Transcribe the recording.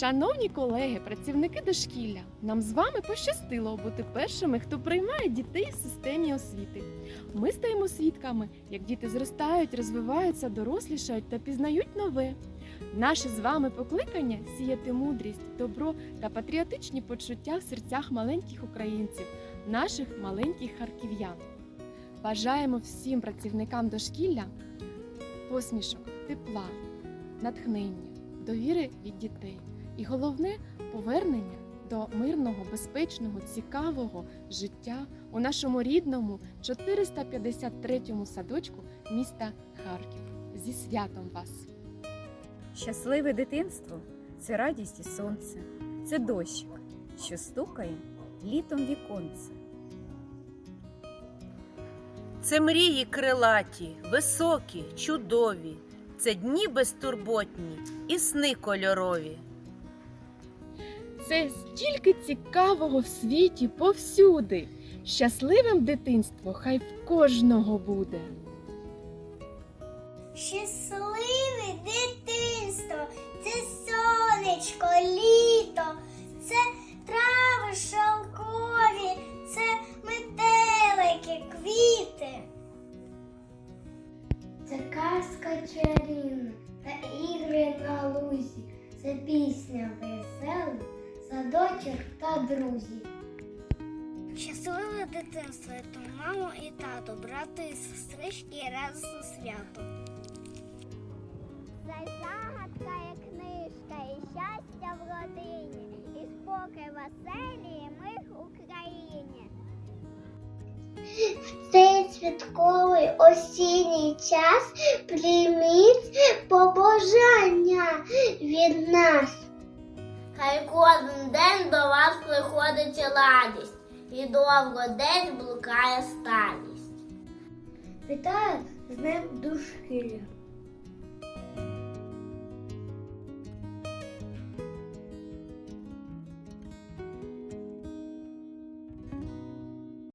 Шановні колеги, працівники дошкілля, нам з вами пощастило бути першими, хто приймає дітей в системі освіти. Ми стаємо свідками, як діти зростають, розвиваються, дорослішають та пізнають нове. Наше з вами покликання сіяти мудрість, добро та патріотичні почуття в серцях маленьких українців, наших маленьких харків'ян. Бажаємо всім працівникам дошкілля посмішок, тепла, натхнення, довіри від дітей. І головне повернення до мирного, безпечного, цікавого життя у нашому рідному 453-му садочку міста Харків. Зі святом вас! Щасливе дитинство це радість і сонце, це дощик, що стукає літом віконце. Це мрії крилаті, високі, чудові, це дні безтурботні і сни кольорові. Це стільки цікавого в світі повсюди. Щасливим дитинство хай в кожного буде. Щасливе дитинство, це сонечко, літо, це трави шовкові, це метелики, квіти. Це казка чарівна та ігри на лузі, садочок та друзі. Щасливе дитинство це мамо і тато, брати і сестрички і радісне свято. Це загадка і книжка, і щастя в родині, і спокій веселі, і мир Україні. В цей святковий осінній час прийміть побажання приходить радість, і довго десь блукає старість. Вітаю з ним душкілля.